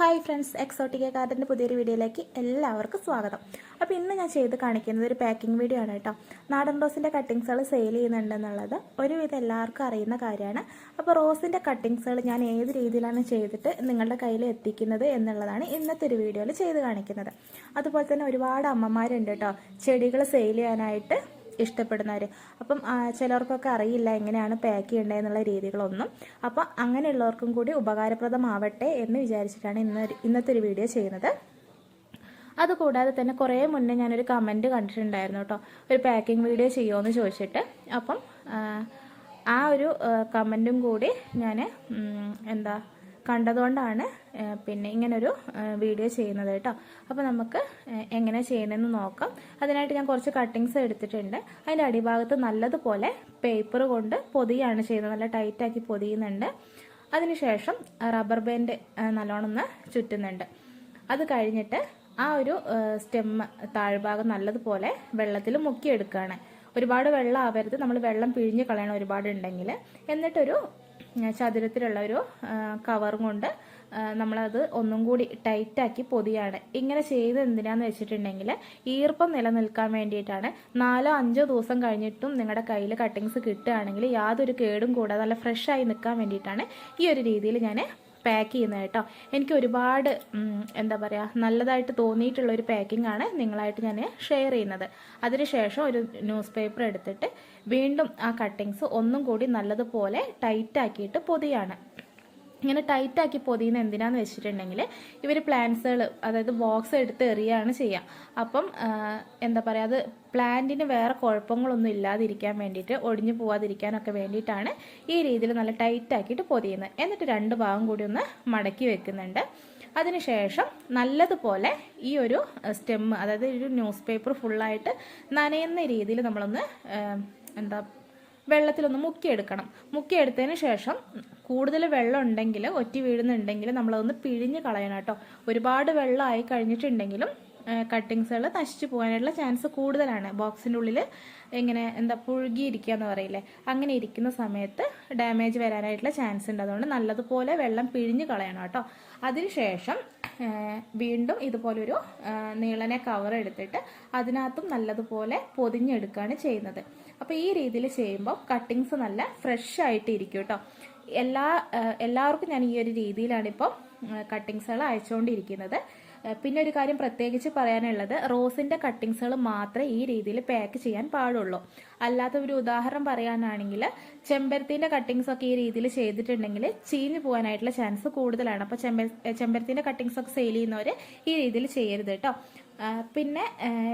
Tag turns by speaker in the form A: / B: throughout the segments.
A: Hi friends Exotica കാർഡിന്റെ പുതിയൊരു വീഡിയോയിലേക്ക് എല്ലാവർക്കും സ്വാഗതം. അപ്പോൾ ഇന്ന് ഞാൻ ചെയ്ത് കാണിക്കുന്നത് ഒരു പാക്കിംഗ് വീഡിയോ ആണ് കേട്ടോ. നാടൻ റോസിന്റെ കട്ടിങ്സുകൾ സെയിൽ ചെയ്യുന്നുണ്ടെന്നുള്ളത് ഒരുവിധം എല്ലാവർക്കും അറിയുന്ന കാര്യമാണ്. അപ്പോൾ റോസിന്റെ കട്ടിങ്സുകൾ ഞാൻ ഏത് രീതിയിലാണ് ചെയ്തിട്ട് നിങ്ങളുടെ കയ്യിൽ എത്തിക്കുന്നത് എന്നുള്ളതാണ് ഇന്നത്തെ ഒരു വീഡിയോയിൽ ചെയ്ത് കാണിക്കുന്നത്. അതുപോലെ തന്നെ ഒരുപാട് അമ്മമാരുണ്ട് കേട്ടോ. ചെടികൾ സെയിൽ ചെയ്യാനായിട്ട് ഇഷ്ടപ്പെടുന്നവർ അപ്പം ചിലർക്കൊക്കെ അറിയില്ല എങ്ങനെയാണ് പാക്ക് ചെയ്യേണ്ടതെന്നുള്ള രീതികളൊന്നും. അപ്പം അങ്ങനെയുള്ളവർക്കും കൂടി ഉപകാരപ്രദമാവട്ടെ എന്ന് വിചാരിച്ചിട്ടാണ് ഇന്ന് ഇന്നത്തെ ഒരു വീഡിയോ ചെയ്യുന്നത്. അതുകൂടാതെ തന്നെ കുറേ മുന്നേ ഞാനൊരു കമന്റ് കണ്ടിട്ടുണ്ടായിരുന്നു കേട്ടോ. ഒരു പാക്കിംഗ് വീഡിയോ ചെയ്യുമോ ചോദിച്ചിട്ട്. അപ്പം ആ, ആ ഒരു കമന്റും കൂടി ഞാൻ എന്താ കണ്ടതുകൊണ്ടാണ് പിന്നെ ഇങ്ങനൊരു വീഡിയോ ചെയ്യുന്നത് കേട്ടോ. അപ്പോൾ നമുക്ക് എങ്ങനെ ചെയ്യുന്നതെന്ന് നോക്കാം. അതിനായിട്ട് ഞാൻ കുറച്ച് കട്ടിങ്സ് എടുത്തിട്ടുണ്ട്. അതിന്റെ അടിഭാഗത്ത് നല്ലതുപോലെ പേപ്പർ കൊണ്ട് പൊതിയാണ് ചെയ്യുന്നത്. നല്ല ടൈറ്റാക്കി പൊതിയുന്നുണ്ട്. അതിനുശേഷം റബ്ബർ ബാൻഡ് നല്ലോണം ചുറ്റുന്നുണ്ട്. അത് കഴിഞ്ഞിട്ട് ആ ഒരു സ്റ്റെം താഴ്ഭാഗം നല്ലതുപോലെ വെള്ളത്തിൽ മുക്കിയെടുക്കുകയാണ് ഒരുപാട് വെള്ളം ആവരുത്. നമ്മൾ വെള്ളം പിഴിഞ്ഞ് കളയണം ഒരുപാട് ഉണ്ടെങ്കിൽ എന്നിട്ടൊരു ചതുരത്തിലുള്ള ഒരു കവറും കൊണ്ട് നമ്മളത് ഒന്നും കൂടി ടൈറ്റാക്കി പൊതിയാണ്. ഇങ്ങനെ ചെയ്ത് എന്തിനാന്ന് വെച്ചിട്ടുണ്ടെങ്കിൽ ഈർപ്പം നിലനിൽക്കാൻ വേണ്ടിയിട്ടാണ്. നാലോ അഞ്ചോ ദിവസം കഴിഞ്ഞിട്ടും നിങ്ങളുടെ കയ്യിൽ കട്ടിങ്സ് കിട്ടുകയാണെങ്കിൽ യാതൊരു കേടും കൂടാതെ നല്ല ഫ്രഷായി നിൽക്കാൻ വേണ്ടിയിട്ടാണ് ഈ ഒരു രീതിയിൽ ഞാൻ പാക്ക് ചെയ്യുന്നത് കേട്ടോ. എനിക്ക് ഒരുപാട് എന്താ പറയുക നല്ലതായിട്ട് തോന്നിയിട്ടുള്ള ഒരു പാക്കിംഗ് ആണ് നിങ്ങളായിട്ട് ഞാൻ ഷെയർ ചെയ്യുന്നത്. അതിനുശേഷം ഒരു ന്യൂസ് പേപ്പർ എടുത്തിട്ട് വീണ്ടും ആ കട്ടിങ്സ് ഒന്നും കൂടി നല്ലതുപോലെ ടൈറ്റാക്കിയിട്ട് പൊതിയാണ്. ഇങ്ങനെ ടൈറ്റാക്കി പൊതിയുന്ന എന്തിനാന്ന് വെച്ചിട്ടുണ്ടെങ്കിൽ ഇവർ പ്ലാന്റ്സുകൾ അതായത് ബോക്സ് എടുത്ത് എറിയാണ് ചെയ്യുക അപ്പം എന്താ പറയുക അത് പ്ലാന്റിന് വേറെ കുഴപ്പങ്ങളൊന്നും ഇല്ലാതിരിക്കാൻ വേണ്ടിയിട്ട് ഒടിഞ്ഞു പോവാതിരിക്കാനൊക്കെ വേണ്ടിയിട്ടാണ് ഈ രീതിയിൽ നല്ല ടൈറ്റാക്കിയിട്ട് പൊതിയുന്നത്. എന്നിട്ട് രണ്ട് ഭാഗം കൂടി ഒന്ന് മടക്കി വെക്കുന്നുണ്ട്. അതിനുശേഷം നല്ലതുപോലെ ഈ ഒരു സ്റ്റെമ്മ് അതായത് ഒരു ന്യൂസ് പേപ്പർ ഫുള്ളായിട്ട് നനയുന്ന രീതിയിൽ നമ്മളൊന്ന് എന്താ വെള്ളത്തിലൊന്ന് മുക്കിയെടുക്കണം. മുക്കിയെടുത്തതിന് ശേഷം കൂടുതൽ വെള്ളം ഉണ്ടെങ്കിൽ ഒറ്റി വീഴുന്നുണ്ടെങ്കിൽ നമ്മളതൊന്ന് പിഴിഞ്ഞ് കളയണം കേട്ടോ. ഒരുപാട് വെള്ളമായി കഴിഞ്ഞിട്ടുണ്ടെങ്കിലും കട്ടിങ്സുകൾ നശിച്ചു പോകാനുള്ള ചാൻസ് കൂടുതലാണ്. ബോക്സിന്റെ ഉള്ളിൽ ഇങ്ങനെ എന്താ പുഴുകിയിരിക്കുക എന്ന് പറയില്ലേ? അങ്ങനെ ഇരിക്കുന്ന സമയത്ത് ഡാമേജ് വരാനായിട്ടുള്ള ചാൻസ് ഉണ്ട്. അതുകൊണ്ട് നല്ലതുപോലെ വെള്ളം പിഴിഞ്ഞ് കളയണം കേട്ടോ. അതിനുശേഷം വീണ്ടും ഇതുപോലൊരു നീളനെ കവർ എടുത്തിട്ട് അതിനകത്തും നല്ലതുപോലെ പൊതിഞ്ഞെടുക്കുകയാണ് ചെയ്യുന്നത്. അപ്പോൾ ഈ രീതിയിൽ ചെയ്യുമ്പോൾ കട്ടിങ്സ് നല്ല ഫ്രഷ് ആയിട്ട് ഇരിക്കും കേട്ടോ എല്ലാ എല്ലാവർക്കും ഞാൻ ഈ ഒരു രീതിയിലാണ് ഇപ്പോൾ കട്ടിങ്സുകൾ അയച്ചുകൊണ്ടിരിക്കുന്നത്. പിന്നെ ഒരു കാര്യം പ്രത്യേകിച്ച് പറയാനുള്ളത് റോസിന്റെ കട്ടിങ്സുകൾ മാത്രമേ ഈ രീതിയിൽ പാക്ക് ചെയ്യാൻ പാടുള്ളൂ. അല്ലാത്ത ഒരു ഉദാഹരണം പറയാനാണെങ്കിൽ ചെമ്പരത്തിന്റെ കട്ടിങ്സ് ഒക്കെ ഈ രീതിയിൽ ചെയ്തിട്ടുണ്ടെങ്കിൽ ചീഞ്ഞു പോകാനായിട്ടുള്ള ചാൻസ് കൂടുതലാണ്. അപ്പോൾ ചെമ്പ കട്ടിങ്സ് ഒക്കെ സെയിൽ ചെയ്യുന്നവര് ഈ രീതിയിൽ ചെയ്യരുത് കേട്ടോ പിന്നെ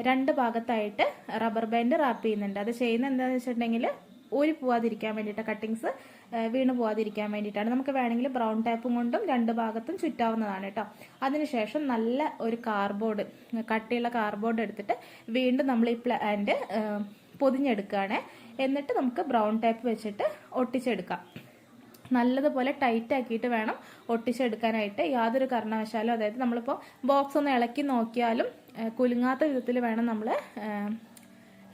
A: രണ്ട് ഭാഗത്തായിട്ട് റബ്ബർ ബാൻഡ് റാപ്പ് ചെയ്യുന്നുണ്ട്. അത് ചെയ്യുന്ന എന്താണെന്ന് വെച്ചിട്ടുണ്ടെങ്കിൽ ഊരി പോവാതിരിക്കാൻ വേണ്ടിയിട്ട് കട്ടിങ്സ് വീണ് പോകാതിരിക്കാൻ വേണ്ടിയിട്ടാണ്. നമുക്ക് വേണമെങ്കിൽ ബ്രൗൺ ടാപ്പും കൊണ്ടും രണ്ട് ഭാഗത്തും ചുറ്റാവുന്നതാണ് കേട്ടോ അതിനുശേഷം നല്ല ഒരു കാർബോർഡ് കട്ടിയുള്ള കാർബോർഡ് എടുത്തിട്ട് വീണ്ടും നമ്മൾ ഈ പ്ലാന്റ് പൊതിഞ്ഞെടുക്കുകയാണ്. എന്നിട്ട് നമുക്ക് ബ്രൗൺ ടാപ്പ് വെച്ചിട്ട് ഒട്ടിച്ചെടുക്കാം. നല്ലതുപോലെ ടൈറ്റ് ആക്കിയിട്ട് വേണം ഒട്ടിച്ചെടുക്കാനായിട്ട്. യാതൊരു കാരണവശാലും അതായത് നമ്മളിപ്പോൾ ബോക്സ് ഒന്ന് ഇളക്കി നോക്കിയാലും കുലുങ്ങാത്ത വിധത്തിൽ വേണം നമ്മൾ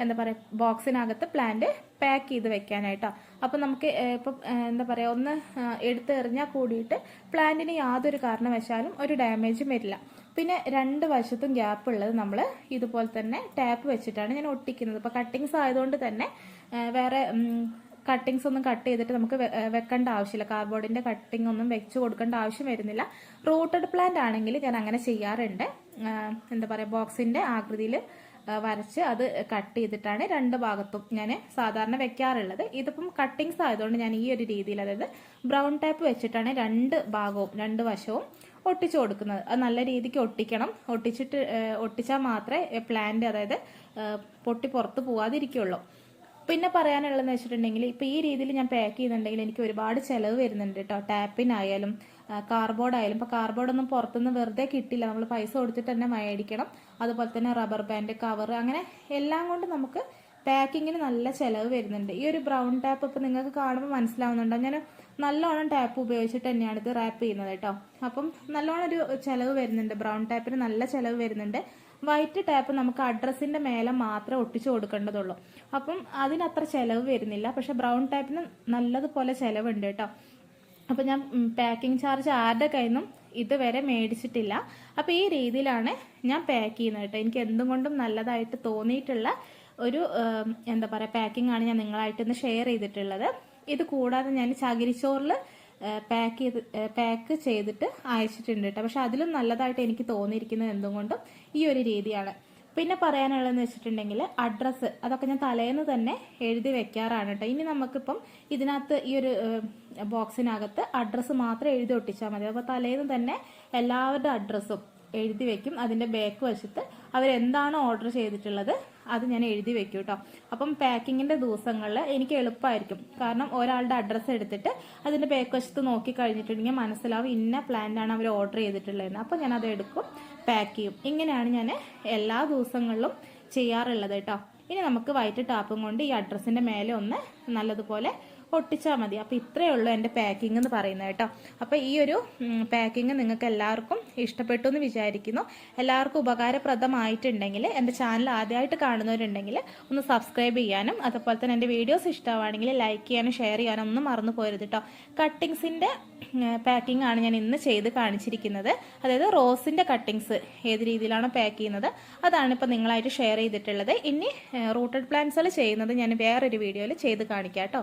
A: എന്താ പറയുക ബോക്സിനകത്ത് പ്ലാന്റ് പാക്ക് ചെയ്ത് വെക്കാനായിട്ടോ. അപ്പം നമുക്ക് ഇപ്പം എന്താ പറയുക ഒന്ന് ഏഹ്, എടുത്ത് എറിഞ്ഞാൽ കൂടിയിട്ട് പ്ലാന്റിന് യാതൊരു കാരണവശാലും ഒരു ഡാമേജും വരില്ല. പിന്നെ രണ്ട് വശത്തും ഗ്യാപ്പ് ഉള്ളത് നമ്മൾ ഇതുപോലെ തന്നെ ടാപ്പ് വെച്ചിട്ടാണ് ഞാൻ ഒട്ടിക്കുന്നത്. ഇപ്പോൾ കട്ടിങ്സ് ആയതുകൊണ്ട് തന്നെ വേറെ കട്ടിങ്സ് ഒന്നും കട്ട് ചെയ്തിട്ട് നമുക്ക് വെക്കേണ്ട ആവശ്യമില്ല. കാർബോർഡിന്റെ കട്ടിംഗ് ഒന്നും വെച്ച് കൊടുക്കേണ്ട ആവശ്യം വരുന്നില്ല. റൂട്ടഡ് പ്ലാന്റ് ആണെങ്കിൽ ഞാൻ അങ്ങനെ ചെയ്യാറുണ്ട്. എന്താ പറയുക ബോക്സിന്റെ ആകൃതിയിൽ വരച്ച് അത് കട്ട് ചെയ്തിട്ടാണ് രണ്ട് ഭാഗത്തും ഞാൻ സാധാരണ വെക്കാറുള്ളത്. ഇതിപ്പം കട്ടിങ്സ് ആയതുകൊണ്ട് ഞാൻ ഈ ഒരു രീതിയിൽ അതായത് ബ്രൗൺ ടൈപ്പ് വെച്ചിട്ടാണ് രണ്ട് ഭാഗവും രണ്ട് വശവും ഒട്ടിച്ചു കൊടുക്കുന്നത്. അത് നല്ല രീതിക്ക് ഒട്ടിക്കണം. ഒട്ടിച്ചിട്ട് ഒട്ടിച്ചാൽ മാത്രമേ പ്ലാന്റ് അതായത് പൊട്ടി പുറത്ത് പോവാതിരിക്കുള്ളൂ. പിന്നെ പറയാനുള്ളതെന്ന് വെച്ചിട്ടുണ്ടെങ്കിൽ ഇപ്പം ഈ രീതിയിൽ ഞാൻ പാക്ക് ചെയ്യുന്നുണ്ടെങ്കിൽ എനിക്ക് ഒരുപാട് ചിലവ് വരുന്നുണ്ട് കേട്ടോ ടാപ്പിനായാലും കാർബോർഡ് ആയാലും ഇപ്പോൾ കാർബോർഡ് ഒന്നും പുറത്തുനിന്ന് വെറുതെ കിട്ടില്ല. നമ്മൾ പൈസ കൊടുത്തിട്ട് തന്നെ മേടിക്കണം. അതുപോലെ തന്നെ റബ്ബർ ബാൻഡ് കവർ അങ്ങനെ എല്ലാം കൊണ്ട് നമുക്ക് പാക്കിങ്ങിന് നല്ല ചിലവ് വരുന്നുണ്ട്. ഈ ഒരു ബ്രൗൺ ടാപ്പ് ഇപ്പം നിങ്ങൾക്ക് കാണുമ്പോൾ മനസ്സിലാവുന്നുണ്ടോ? ഞാൻ നല്ലോണം ടാപ്പ് ഉപയോഗിച്ചിട്ട് തന്നെയാണ് ഇത് റാപ്പ് ചെയ്യുന്നത് കേട്ടോ അപ്പം നല്ലോണം ഒരു ചിലവ് വരുന്നുണ്ട്. ബ്രൗൺ ടാപ്പിന് നല്ല ചിലവ് വരുന്നുണ്ട്. വൈറ്റ് ടാപ്പ് നമുക്ക് അഡ്രസ്സിന്റെ മേലെ മാത്രമേ ഒട്ടിച്ചു കൊടുക്കേണ്ടതുള്ളൂ. അപ്പം അതിനത്ര ചെലവ് വരുന്നില്ല. പക്ഷെ ബ്രൗൺ ടാപ്പിന് നല്ലതുപോലെ ചെലവുണ്ട് കേട്ടോ. അപ്പം ഞാൻ പാക്കിംഗ് ചാർജ് ആരുടെ കയ്യിൽ നിന്നും ഇതുവരെ മേടിച്ചിട്ടില്ല. അപ്പോൾ ഈ രീതിയിലാണ് ഞാൻ പാക്ക് ചെയ്യുന്നത് കേട്ടോ. എനിക്ക് എന്തും കൊണ്ടും നല്ലതായിട്ട് തോന്നിയിട്ടുള്ള ഒരു എന്താ പറയാ പാക്കിംഗ് ആണ് ഞാൻ നിങ്ങളായിട്ടൊന്ന് ഷെയർ ചെയ്തിട്ടുള്ളത്. ഇത് കൂടാതെ ഞാൻ ചകിരിച്ചോറിൽ പാക്ക് ചെയ്ത് പാക്ക് ചെയ്തിട്ട് അയച്ചിട്ടുണ്ട് കേട്ടോ പക്ഷെ അതിലും നല്ലതായിട്ട് എനിക്ക് തോന്നിയിരിക്കുന്നത് എന്തുകൊണ്ടും ഈ ഒരു രീതിയാണ്. പിന്നെ പറയാനുള്ളതെന്ന് വെച്ചിട്ടുണ്ടെങ്കിൽ അഡ്രസ്സ് അതൊക്കെ ഞാൻ തലേന്ന് തന്നെ എഴുതി വെക്കാറാണ് കേട്ടോ ഇനി നമുക്കിപ്പം ഇതിനകത്ത് ഈ ഒരു ബോക്സിനകത്ത് അഡ്രസ്സ് മാത്രം എഴുതി ഒട്ടിച്ചാൽ മതി. അപ്പോൾ തലേന്ന് തന്നെ എല്ലാവരുടെ അഡ്രസ്സും എഴുതി വെക്കും. അതിന്റെ ബാക്ക് വശത്ത് അവരെന്താണ് ഓർഡർ ചെയ്തിട്ടുള്ളത് അത് ഞാൻ എഴുതി വെക്കും കേട്ടോ അപ്പം പാക്കിങ്ങിന്റെ ദിവസങ്ങളിൽ എനിക്ക് എളുപ്പമായിരിക്കും കാരണം ഒരാളുടെ അഡ്രസ്സ് എടുത്തിട്ട് അതിന്റെ ബാക്ക് വശത്ത് നോക്കി കഴിഞ്ഞിട്ടുണ്ടെങ്കിൽ മനസ്സിലാവും ഇന്ന പ്ലാന്റാണ് അവർ ഓർഡർ ചെയ്തിട്ടുള്ളതെന്ന്. അപ്പം ഞാൻ അത് എടുക്കും പാക്ക് ചെയ്യും. ഇങ്ങനെയാണ് ഞാൻ എല്ലാ ദിവസങ്ങളിലും ചെയ്യാറുള്ളത് കേട്ടോ ഇനി നമുക്ക് വൈറ്റ് ടാപ്പും കൊണ്ട് ഈ അഡ്രസ്സിന്റെ മേലെ ഒന്ന് നല്ലതുപോലെ ഒട്ടിച്ചാൽ മതി. അപ്പോൾ ഇത്രയേ ഉള്ളൂ എന്റെ പാക്കിംഗ് എന്ന് പറയുന്നത് കേട്ടോ. അപ്പോൾ ഈ ഒരു പാക്കിംഗ് നിങ്ങൾക്ക് എല്ലാവർക്കും ഇഷ്ടപ്പെട്ടു എന്ന് വിചാരിക്കുന്നു. എല്ലാവർക്കും ഉപകാരപ്രദമായിട്ടുണ്ടെങ്കിൽ എന്റെ ചാനൽ ആദ്യമായിട്ട് കാണുന്നവരുണ്ടെങ്കിൽ ഒന്ന് സബ്സ്ക്രൈബ് ചെയ്യാനും അതുപോലെ തന്നെ എന്റെ വീഡിയോസ് ഇഷ്ടമാണെങ്കിൽ ലൈക്ക് ചെയ്യാനും ഷെയർ ചെയ്യാനും ഒന്നും മറന്നു പോരുത് കേട്ടോ. കട്ടിങ്സിന്റെ പാക്കിംഗ് ആണ് ഞാൻ ഇന്ന് ചെയ്ത് കാണിച്ചിരിക്കുന്നത്. അതായത് റോസിന്റെ കട്ടിങ്സ് ഏത് രീതിയിലാണ് പാക്ക് ചെയ്യുന്നത്. അതാണ് ഇപ്പോൾ നിങ്ങളായിട്ട് ഷെയർ ചെയ്തിട്ടുള്ളത്. ഇനി റൂട്ടഡ് പ്ലാന്റ്സുകൾ ചെയ്യുന്നത് ഞാൻ വേറൊരു വീഡിയോയിൽ ചെയ്ത് കാണിക്കാം കേട്ടോ.